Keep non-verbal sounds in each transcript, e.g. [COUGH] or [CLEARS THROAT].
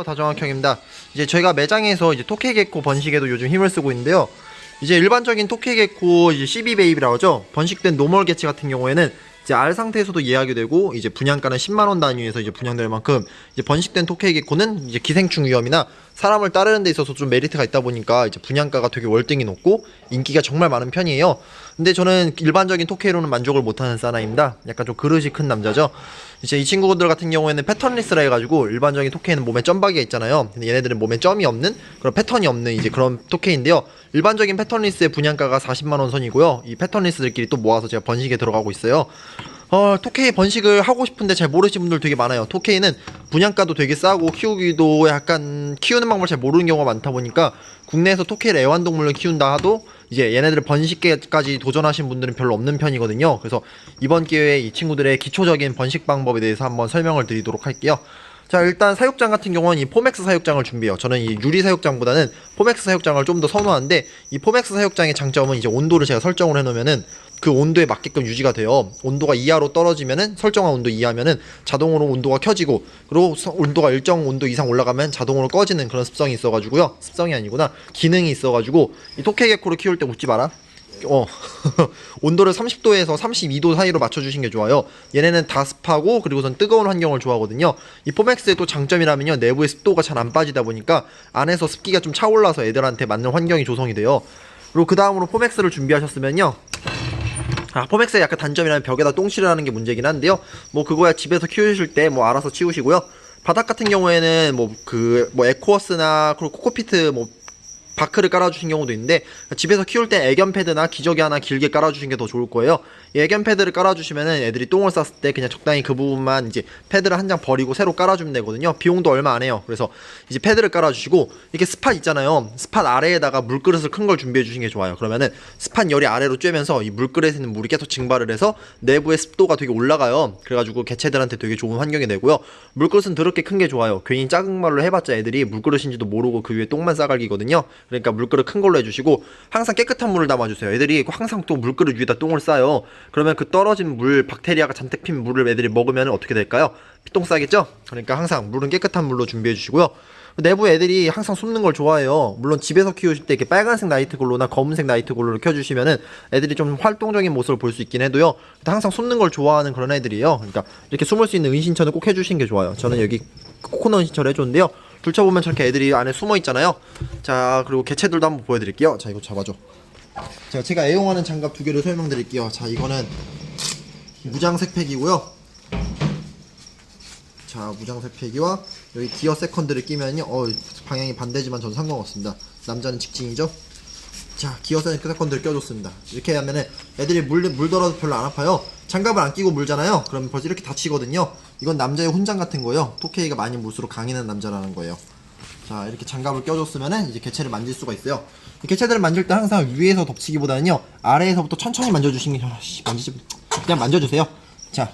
안녕하세요 다정학형입니다. 이제 저희가 매장에서 이제 토케게코 번식에도 요즘 힘을 쓰고 있는데요. 이제 일반적인 토케게코 이제 CB 베이비라고 하죠. 번식된 노멀 개체 같은 경우에는 이제 알 상태에서도 예약이 되고 이제 분양가는 10만 원 단위에서 이제 분양될 만큼 이제 번식된 토케게코는 이제 기생충 위험이나 사람을 따르는 데 있어서 좀 메리트가 있다 보니까 이제 분양가가 되게 월등히 높고 인기가 정말 많은 편이에요. 근데 저는 일반적인 토케로는 만족을 못하는 사나이입니다. 약간 좀 그릇이 큰 남자죠. 이제 이 친구들 같은 경우에는 패턴리스라 해가지고 일반적인 토케는 몸에 점박이가 있잖아요. 근데 얘네들은 몸에 점이 없는 그런 패턴이 없는 이제 그런 토케인데요. 일반적인 패턴리스의 분양가가 40만 원 선이고요. 이 패턴리스들끼리 또 모아서 제가 번식에 들어가고 있어요. 어, 토케이 번식을 하고 싶은데 잘 모르시는 분들 되게 많아요. 토케이는 분양가도 되게 싸고 키우기도 약간 키우는 방법을 잘 모르는 경우가 많다 보니까 국내에서 토케이를 애완동물로 키운다 하도 이제 얘네들 번식계까지 도전하신 분들은 별로 없는 편이거든요. 그래서 이번 기회에 이 친구들의 기초적인 번식 방법에 대해서 한번 설명을 드리도록 할게요. 자 일단 사육장 같은 경우는 이 포맥스 사육장을 준비해요 저는 이 유리 사육장보다는 포맥스 사육장을 좀 더 선호하는데 이 포맥스 사육장의 장점은 이제 온도를 제가 설정을 해놓으면은 그 온도에 맞게끔 유지가 돼요 온도가 이하로 떨어지면은 설정한 온도 이하면은 자동으로 온도가 켜지고 그리고 서- 온도가 일정 온도 이상 올라가면 자동으로 꺼지는 그런 습성이 있어가지고요 습성이 아니구나 기능이 있어가지고 이 토케게코를 키울 때 웃지 마라 어 [LAUGHS] 온도를 30도에서 32도 사이로 맞춰주신 게 좋아요. 얘네는 다 습하고 그리고선 뜨거운 환경을 좋아하거든요. 이 포맥스의 또 장점이라면요 내부의 습도가 잘 안 빠지다 보니까 안에서 습기가 좀 차올라서 애들한테 맞는 환경이 조성이 돼요. 그리고 그 다음으로 포맥스를 준비하셨으면요. 아, 포맥스의 약간 단점이라면 벽에다 똥칠을 하는 게 문제긴 한데요. 뭐 그거야 집에서 키우실 때 뭐 알아서 치우시고요. 바닥 같은 경우에는 뭐 그뭐 에코워스나 그리고 코코피트 뭐 바크를 깔아주신 경우도 있는데 집에서 키울 때 애견 패드나 기저귀 하나 길게 깔아주신 게 더 좋을 거예요. 이 애견 패드를 깔아주시면은 애들이 똥을 쌌을 때 그냥 적당히 그 부분만 이제 패드를 한 장 버리고 새로 깔아주면 되거든요. 비용도 얼마 안 해요. 그래서 이제 패드를 깔아주시고 이렇게 스팟 있잖아요. 스팟 아래에다가 물그릇을 큰 걸 준비해 주신 게 좋아요. 그러면은 스팟 열이 아래로 쬐면서 이 물그릇에 있는 물이 계속 증발을 해서 내부의 습도가 되게 올라가요. 그래가지고 개체들한테 되게 좋은 환경이 되고요. 물그릇은 더럽게 큰 게 좋아요. 괜히 작은 말로 해봤자 애들이 물그릇인지도 모르고 그 위에 똥만 싸갈기거든요. 그러니까 물그릇 큰 걸로 해주시고 항상 깨끗한 물을 담아주세요. 애들이 항상 또 물그릇 위에다 똥을 싸요. 그러면 그 떨어진 물 박테리아가 잔뜩 핀 물을 애들이 먹으면 어떻게 될까요? 피똥 싸겠죠? 그러니까 항상 물은 깨끗한 물로 준비해 주시고요. 내부 애들이 항상 숨는 걸 좋아해요. 물론 집에서 키우실 때 이렇게 빨간색 나이트 글로나 검은색 나이트 글로를 켜주시면은 애들이 좀 활동적인 모습을 볼 수 있긴 해도요. 항상 숨는 걸 좋아하는 그런 애들이에요. 그러니까 이렇게 숨을 수 있는 은신처는 꼭 해주시는 게 좋아요. 저는 여기 코코넛 은신처를 해줬는데요. 둘쳐보면 저렇게 애들이 안에 숨어 있잖아요. 자 그리고 개체들도 한번 보여드릴게요. 자 이거 잡아줘. 자 제가 애용하는 장갑 두 개를 설명드릴게요. 자 이거는 무장색 팩이고요. 자 무장색 팩이와 여기 기어 세컨드를 끼면요 어 방향이 반대지만 전 상관없습니다 남자는 직진이죠 자 기어 세컨드를 껴줬습니다 이렇게 하면은 애들이 물, 물더라도 별로 안 아파요 장갑을 안 끼고 물잖아요 그러면 벌써 이렇게 다치거든요 이건 남자의 훈장 같은 거예요. 토케이가 많이 물수록 강인한 남자라는 거예요. 자 이렇게 장갑을 껴줬으면은 이제 개체를 만질 수가 있어요. 이 개체들을 만질 때 항상 위에서 덮치기보다는요 아래에서부터 천천히 만져주시는 게 아씨 만지지 그냥 만져주세요. 자.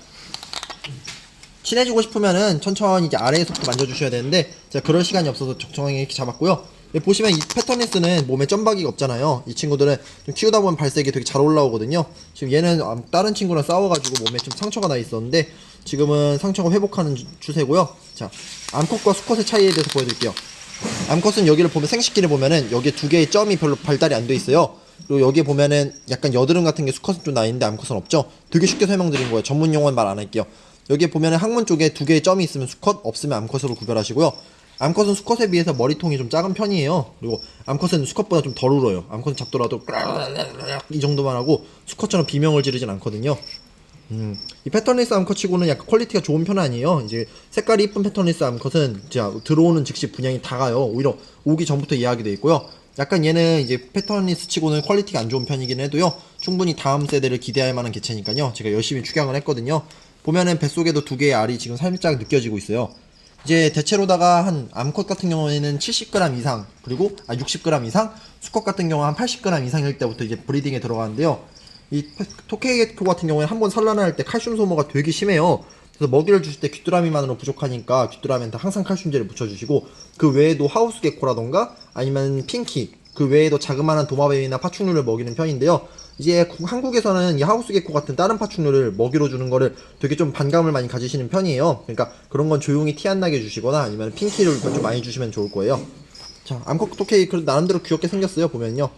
친해지고 싶으면은 천천히 이제 아래에서부터 만져주셔야 되는데 제가 그럴 시간이 없어서 적정하게 이렇게 잡았고요. 보시면 이 패턴리스는 몸에 점박이가 없잖아요. 이 친구들은 좀 키우다 보면 발색이 되게 잘 올라오거든요. 지금 얘는 아, 다른 친구랑 싸워가지고 몸에 좀 상처가 나 있었는데 지금은 상처가 회복하는 주- 추세고요. 자, 암컷과 수컷의 차이에 대해서 보여드릴게요. 암컷은 여기를 보면 생식기를 보면은 여기에 두 개의 점이 별로 발달이 안 돼 있어요. 그리고 여기에 보면은 약간 여드름 같은 게 수컷은 좀 나 있는데 암컷은 없죠. 되게 쉽게 설명드린 거예요. 전문 용어는 말 안 할게요. 여기에 보면은 항문 쪽에 두 개의 점이 있으면 수컷, 없으면 암컷으로 구별하시고요. 암컷은 수컷에 비해서 머리통이 좀 작은 편이에요. 그리고 암컷은 수컷보다 좀 덜 울어요. 암컷은 잡더라도 이 정도만 하고 수컷처럼 비명을 지르진 않거든요. 음, 이 패턴리스 암컷치고는 약간 퀄리티가 좋은 편 아니에요. 이제 색깔이 이쁜 패턴리스 암컷은 자 들어오는 즉시 분양이 다 가요. 오히려 오기 전부터 예약이 돼 있고요. 약간 얘는 이제 패턴리스 치고는 퀄리티가 안 좋은 편이긴 해도요. 충분히 다음 세대를 기대할 만한 개체니까요. 제가 열심히 축양을 했거든요. 보면은 뱃속에도 두 개의 알이 지금 살짝 느껴지고 있어요. 이제 대체로다가 한 암컷 같은 경우에는 70g 이상 그리고 아 60g 이상 수컷 같은 경우 한 80g 이상일 때부터 이제 브리딩에 들어가는데요. 이 토케이게토 같은 경우에 한 번 산란할 때 칼슘 소모가 되게 심해요. 그래서 먹이를 주실 때 귀뚜라미만으로 부족하니까 귀뚜라미한테 항상 칼슘제를 묻혀주시고 그 외에도 하우스 게코라던가 아니면 핑키 그 외에도 자그마한 도마뱀이나 파충류를 먹이는 편인데요. 이제 구- 한국에서는 이 하우스 개코 같은 다른 파충류를 먹이로 주는 거를 되게 좀 반감을 많이 가지시는 편이에요. 그러니까 그런 건 조용히 티 안 나게 주시거나 아니면 핑키를 좀 많이 주시면 좋을 거예요. 자, 암컷 토케이 그 나름대로 귀엽게 생겼어요. 보면요.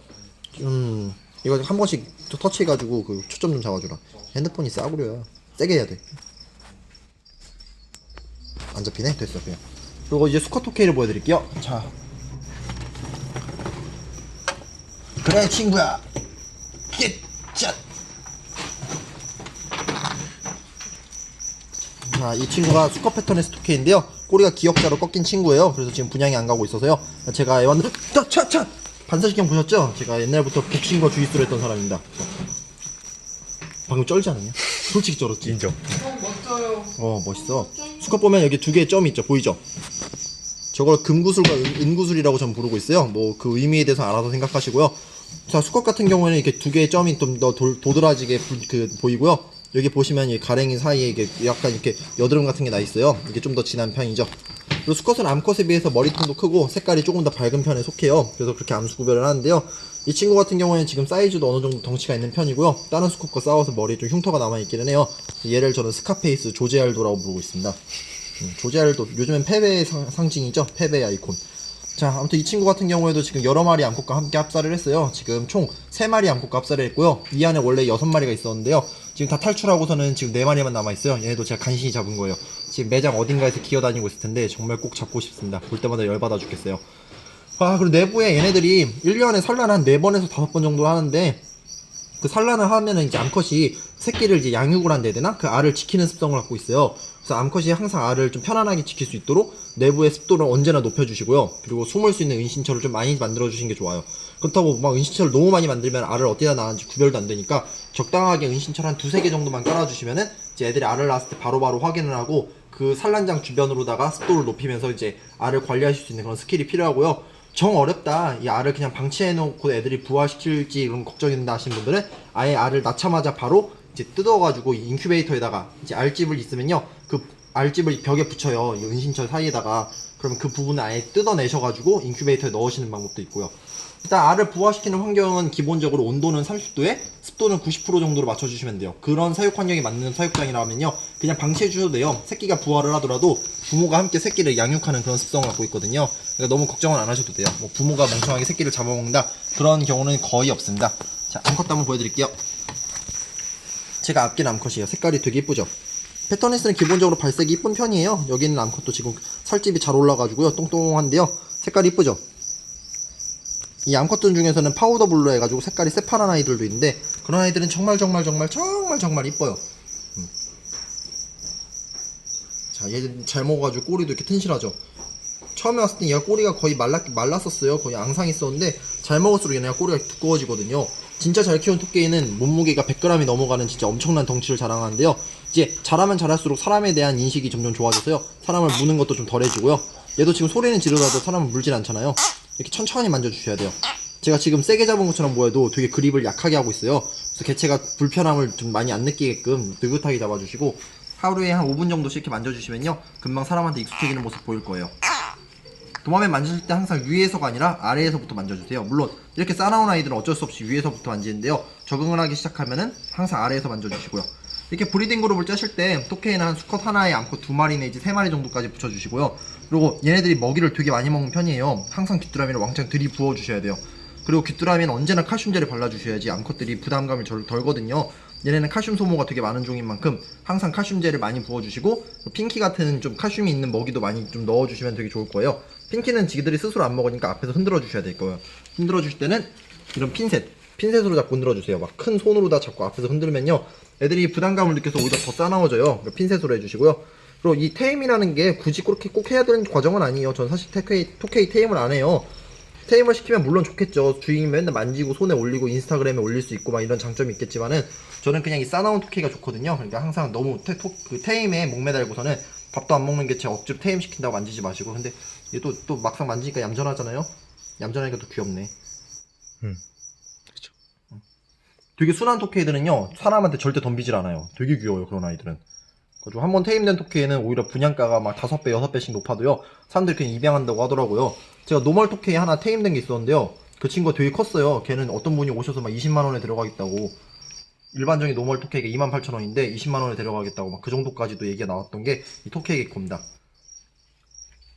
음, 이거 한 번씩 또 터치해가지고 그 초점 좀 잡아주라. 핸드폰이 싸구려야. 세게 해야 돼. 안 잡히네? 됐어, 그냥. 그리고 이제 수컷 토케이를 보여드릴게요. 자. 그래, 친구야. 자. 자, 이 친구가 수컷 패턴의 스토케인데요. 꼬리가 기역자로 꺾인 친구예요. 그래서 지금 분양이 안 가고 있어서요. 제가 애완들, 자! 반사식경 보셨죠? 제가 옛날부터 복싱과 주짓수를 했던 사람입니다. 방금 쩔지 않았냐? 솔직히 쩔었지? 인정. 어, 멋있어. 수컷 보면 여기 두 개의 점이 있죠. 보이죠? 저걸 금구슬과 은, 은구슬이라고 전 부르고 있어요. 뭐 그 의미에 대해서 알아서 생각하시고요. 자, 수컷 같은 경우에는 이렇게 두 개의 점이 좀 더 도드라지게 부- 그, 보이고요. 여기 보시면 이 가랭이 사이에 이게 약간 이렇게 여드름 같은 게 나 있어요. 이게 좀 더 진한 편이죠. 그리고 수컷은 암컷에 비해서 머리통도 크고 색깔이 조금 더 밝은 편에 속해요. 그래서 그렇게 암수 구별을 하는데요. 이 친구 같은 경우에는 지금 사이즈도 어느 정도 덩치가 있는 편이고요. 다른 수컷과 싸워서 머리에 좀 흉터가 남아있기는 해요. 얘를 저는 스카페이스 조제알도라고 부르고 있습니다. 음, 조제알도 요즘엔 패배의 상, 상징이죠. 패배의 아이콘. 자, 아무튼 이 친구 같은 경우에도 지금 여러 마리 암컷과 함께 합사를 했어요. 지금 총 3마리 암컷과 합사를 했고요. 이 안에 원래 6마리가 있었는데요. 지금 다 탈출하고서는 지금 4마리만 남아있어요. 얘네도 제가 간신히 잡은 거예요. 지금 매장 어딘가에서 기어다니고 있을 텐데 정말 꼭 잡고 싶습니다. 볼 때마다 열받아 죽겠어요. 아, 그리고 내부에 얘네들이 1년에 산란 한 4번에서 5번 정도 하는데 그 산란을 하면은 이제 암컷이 새끼를 이제 양육을 해야 되나? 그 알을 지키는 습성을 갖고 있어요. 그래서 암컷이 항상 알을 좀 편안하게 지킬 수 있도록 내부의 습도를 언제나 높여주시고요. 그리고 숨을 수 있는 은신처를 좀 많이 만들어주시는 게 좋아요. 그렇다고 막 은신처를 너무 많이 만들면 알을 어디다 낳았는지 구별도 안 되니까 적당하게 은신처를 한 두세 개 정도만 깔아주시면은 이제 애들이 알을 낳았을 때 바로 바로 확인을 하고 그 산란장 주변으로다가 습도를 높이면서 이제 알을 관리하실 수 있는 그런 스킬이 필요하고요. 정 어렵다. 이 알을 그냥 방치해 놓고 애들이 부화시킬지 이런 걱정이 된다 하시는 분들은 아예 알을 낳자마자 바로 이제 뜯어가지고 이 인큐베이터에다가 이제 알집을 있으면요. 그 알집을 벽에 붙여요. 이 은신처 사이에다가. 그러면 그 부분을 아예 뜯어내셔가지고 인큐베이터에 넣으시는 방법도 있고요. 일단 알을 부화시키는 환경은 기본적으로 온도는 30도에 습도는 90% 정도로 맞춰주시면 돼요. 그런 사육 환경이 맞는 사육장이라면요. 그냥 방치해 주셔도 돼요. 새끼가 부화를 하더라도 부모가 함께 새끼를 양육하는 그런 습성을 갖고 있거든요. 그러니까 너무 걱정은 안 하셔도 돼요. 뭐 부모가 멍청하게 새끼를 잡아먹는다 그런 경우는 거의 없습니다. 자, 암컷도 한번 보여드릴게요. 제가 앞길 암컷이에요. 색깔이 되게 이쁘죠? 패턴에스는 기본적으로 발색이 이쁜 편이에요. 여기 있는 암컷도 지금 살집이 잘 올라가지고요. 똥똥한데요. 색깔이 이쁘죠? 이 암컷들 중에서는 파우더 블루 해가지고 색깔이 새파란 아이들도 있는데 그런 아이들은 정말 정말 정말 정말 정말 이뻐요. 음. 자, 얘 잘 먹어가지고 꼬리도 이렇게 튼실하죠. 처음에 왔을 때 얘가 꼬리가 거의 말랐, 말랐었어요. 거의 앙상했었는데 잘 먹을수록 얘네가 꼬리가 두꺼워지거든요. 진짜 잘 키운 토끼는 몸무게가 100g이 넘어가는 진짜 엄청난 덩치를 자랑하는데요. 이제 자라면 자랄수록 사람에 대한 인식이 점점 좋아져서요. 사람을 무는 것도 좀 덜해지고요. 얘도 지금 소리는 지르다도 사람을 물진 않잖아요. 이렇게 천천히 만져주셔야 돼요. 제가 지금 세게 잡은 것처럼 보여도 되게 그립을 약하게 하고 있어요. 그래서 개체가 불편함을 좀 많이 안 느끼게끔 느긋하게 잡아주시고 하루에 한 5분 정도씩 이렇게 만져주시면요. 금방 사람한테 익숙해지는 모습 보일 거예요. 도마뱀 만지실 때 항상 위에서가 아니라 아래에서부터 만져주세요. 물론 이렇게 싸나운 아이들은 어쩔 수 없이 위에서부터 만지는데요. 적응을 하기 시작하면은 항상 아래에서 만져주시고요. 이렇게 브리딩 그룹을 짜실 때 토케이는 한 수컷 하나에 암컷 두 마리 내지 세 마리 정도까지 붙여주시고요. 그리고 얘네들이 먹이를 되게 많이 먹는 편이에요. 항상 귀뚜라미를 왕창 들이부어 주셔야 돼요. 그리고 귀뚜라미는 언제나 칼슘제를 발라주셔야지 암컷들이 부담감을 절 덜거든요. 얘네는 칼슘 소모가 되게 많은 종인 만큼 항상 칼슘제를 많이 부어주시고 핑키 같은 좀 칼슘이 있는 먹이도 많이 좀 넣어주시면 되게 좋을 거예요. 핑키는 지들이 스스로 안 먹으니까 앞에서 흔들어 주셔야 될 거예요. 흔들어 주실 때는 이런 핀셋, 핀셋으로 잡고 흔들어 주세요. 막 큰 손으로 다 잡고 앞에서 흔들면요, 애들이 부담감을 느껴서 오히려 더 싸나워져요. 그러니까 핀셋으로 해주시고요. 그리고 이 테임이라는 게 굳이 그렇게 꼭 해야 되는 과정은 아니에요. 전 사실 토케이, 토케이 테임을 안 해요. 테임을 시키면 물론 좋겠죠. 주인이 맨날 만지고 손에 올리고 인스타그램에 올릴 수 있고 막 이런 장점이 있겠지만은 저는 그냥 이 싸나운 토끼가 좋거든요. 그러니까 항상 너무 테, 토, 그 테임에 목매달고서는 밥도 안 먹는 게 제 억지로 테임 시킨다고 만지지 마시고 근데 얘 또 또 막상 만지니까 얌전하잖아요. 얌전하니까 또 귀엽네. 음. 되게 순한 토끼들은요 사람한테 절대 덤비질 않아요. 되게 귀여워요 그런 아이들은. 그래가지고 한번 테임된 토끼에는 오히려 분양가가 막 다섯 배 여섯 배씩 높아도요 사람들이 그냥 입양한다고 하더라고요. 제가 노멀 토끼 하나 테임된 게 있었는데요. 그 친구가 되게 컸어요. 걔는 어떤 분이 오셔서 막 20만 원에 들어가겠다고 일반적인 노멀 토케이가 28,000원인데 20만 원에 들어가겠다고 막 그 정도까지도 얘기가 나왔던 게 이 토케이 개코입니다.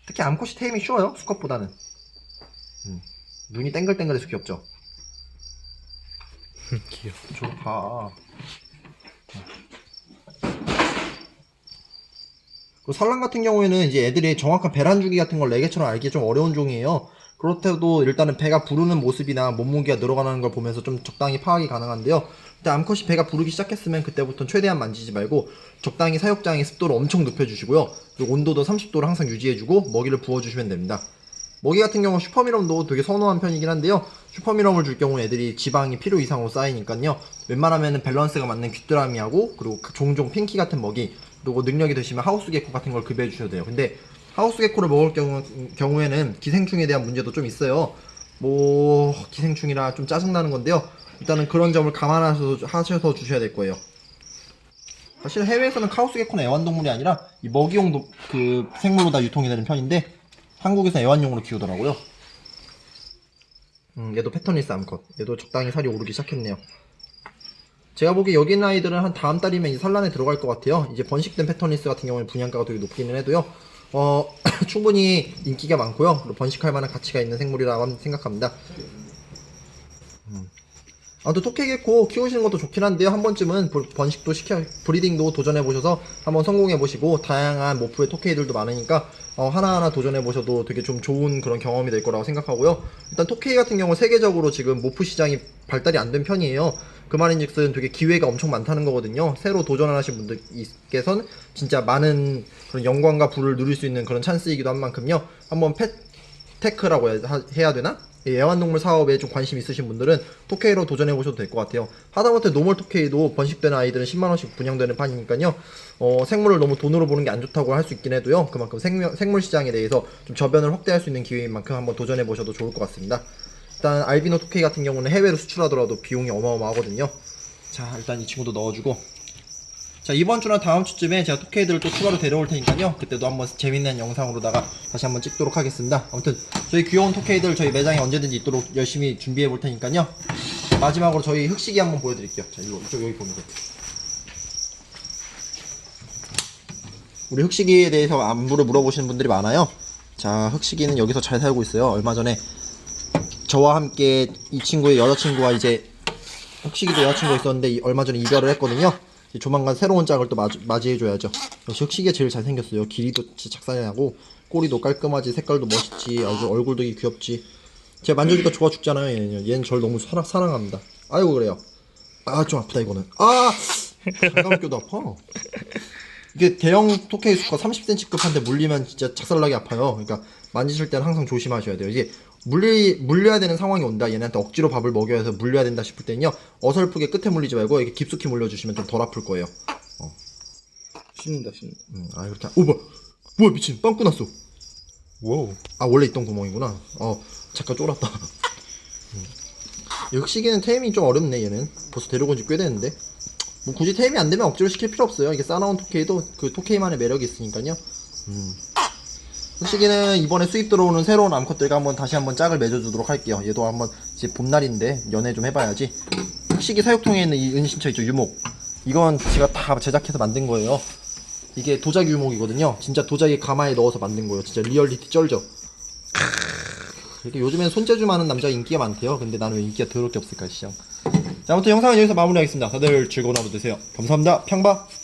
특히 암컷이 테임이 쉬워요. 수컷보다는. 음, 눈이 땡글땡글해서 귀엽죠. 귀여워. 좋다. 그 산란 같은 경우에는 이제 애들이 정확한 배란 주기 같은 걸 레게처럼 알기 좀 어려운 종이에요. 그렇다도 일단은 배가 부르는 모습이나 몸무게가 늘어가는 걸 보면서 좀 적당히 파악이 가능한데요. 일단 암컷이 배가 부르기 시작했으면 그때부터는 최대한 만지지 말고 적당히 사육장의 습도를 엄청 높여주시고요. 그리고 온도도 30도를 항상 유지해주고 먹이를 부어주시면 됩니다. 먹이 같은 경우 슈퍼미럼도 되게 선호한 편이긴 한데요. 슈퍼미럼을 줄 경우 애들이 지방이 필요 이상으로 쌓이니까요. 웬만하면 밸런스가 맞는 귀뚜라미하고 그리고 종종 핑키 같은 먹이 그리고 능력이 되시면 하우스 게코 같은 걸 급여해 주셔도 돼요. 근데 하우스 게코를 먹을 경우, 경우에는 기생충에 대한 문제도 좀 있어요. 뭐 기생충이라 좀 짜증나는 건데요. 일단은 그런 점을 감안하셔서 하셔서 주셔야 될 거예요. 사실 해외에서는 카우스 게코는 애완동물이 아니라 이 먹이용 도- 그 생물로 다 유통이 되는 편인데 한국에서 애완용으로 키우더라고요. 음, 얘도 패턴리스 암컷. 얘도 적당히 살이 오르기 시작했네요. 제가 보기에 여기 있는 아이들은 한 다음 달이면 이 산란에 들어갈 것 같아요. 이제 번식된 패턴리스 같은 경우는 분양가가 되게 높기는 해도요. 어, [CLEARS THROAT] 충분히 인기가 많고요. 번식할 만한 가치가 있는 생물이라고 생각합니다. 음. 아무튼 토끼개코 키우시는 것도 좋긴 한데요. 한 번쯤은 부- 번식도 시켜, 브리딩도 도전해보셔서 한번 성공해보시고, 다양한 모프의 토끼들도 많으니까, 어, 하나하나 도전해보셔도 되게 좀 좋은 그런 경험이 될 거라고 생각하고요. 일단 토끼 같은 경우 세계적으로 지금 모프 시장이 발달이 안 된 편이에요. 그 말인즉슨 되게 기회가 엄청 많다는 거거든요. 새로 도전하신 분들께서는 진짜 많은 그런 영광과 부를 누릴 수 있는 그런 찬스이기도 한 만큼요. 한번 펫 테크라고 해야, 하- 해야 되나? 이 애완동물 사업에 좀 관심 있으신 분들은 토케이로 도전해 보셔도 될 것 같아요. 하다못해 노멀 토케이도 번식되는 아이들은 10만 원씩 분양되는 판이니까요. 어, 생물을 너무 돈으로 보는 게 안 좋다고 할 수 있긴 해도요. 그만큼 생명, 생물 시장에 대해서 좀 저변을 확대할 수 있는 기회인 만큼 한번 도전해 보셔도 좋을 것 같습니다. 일단 알비노 토케이 같은 경우는 해외로 수출하더라도 비용이 어마어마하거든요. 자, 일단 이 친구도 넣어주고 자 이번 주나 다음 주쯤에 제가 토케이들을 또 추가로 데려올 테니까요. 그때도 한번 재밌는 영상으로다가 다시 한번 찍도록 하겠습니다. 아무튼 저희 귀여운 토케이들 저희 매장에 언제든지 있도록 열심히 준비해 볼 테니까요. 마지막으로 저희 흑식이 한번 보여드릴게요. 자 이거 이쪽 여기 보면 돼요 우리 흑식이에 대해서 안부를 물어보시는 분들이 많아요. 자 흑식이는 여기서 잘 살고 있어요. 얼마 전에 저와 함께 이 친구의 여자친구와 이제 흑식이도 여자친구가 있었는데 이- 얼마 전에 이별을 했거든요. 조만간 새로운 짝을 또 맞이, 맞이해줘야죠. 역시 흑식이가 제일 잘생겼어요. 길이도 진짜 작살나고 꼬리도 깔끔하지 색깔도 멋있지 아주 얼굴도 귀엽지. 제가 만져니까 좋아 죽잖아요. 얘는 얘는 절 너무 사랑, 사랑합니다. 아이고 그래요. 아 좀 아프다 이거는. 아 껴도 아파. 이게 대형 토케이 수컷 30cm급한테 물리면 진짜 작살나게 아파요. 그러니까 만지실 때는 항상 조심하셔야 돼요. 이게 물리 물려야 되는 상황이 온다. 얘네한테 억지로 밥을 먹여야 해서 물려야 된다 싶을 때는요. 어설프게 끝에 물리지 말고 이렇게 깊숙이 물려주시면 좀 덜 아플 거예요. 씹는다 씹는다. 음, 아 이렇게 오 뭐야 뭐야 미친 빵꾸 났어. 와우. 아 원래 있던 구멍이구나. 어 잠깐 쫄았다. 음. 이 흑시기는 테이밍이 좀 어렵네 얘는. 벌써 데려온 지 꽤 됐는데. 뭐 굳이 테이밍 안 되면 억지로 시킬 필요 없어요. 이게 싸나운 토케이도 그 토케이만의 매력이 있으니까요. 음. 흑시기는 이번에 수입 들어오는 새로운 암컷들과 한번 다시 한번 짝을 맺어주도록 할게요. 얘도 한번 이제 봄날인데 연애 좀 해봐야지. 흑시기 사육통에 있는 이 은신처 있죠 유목. 이건 제가 다 제작해서 만든 거예요. 이게 도자기 유목이거든요. 진짜 도자기 가마에 넣어서 만든 거예요. 진짜 리얼리티 쩔죠. 이렇게 요즘엔 손재주 많은 남자가 인기가 많대요. 근데 나는 왜 인기가 더럽게 없을까 시장. 자, 아무튼 영상은 여기서 마무리하겠습니다. 다들 즐거운 하루 되세요. 감사합니다. 평바.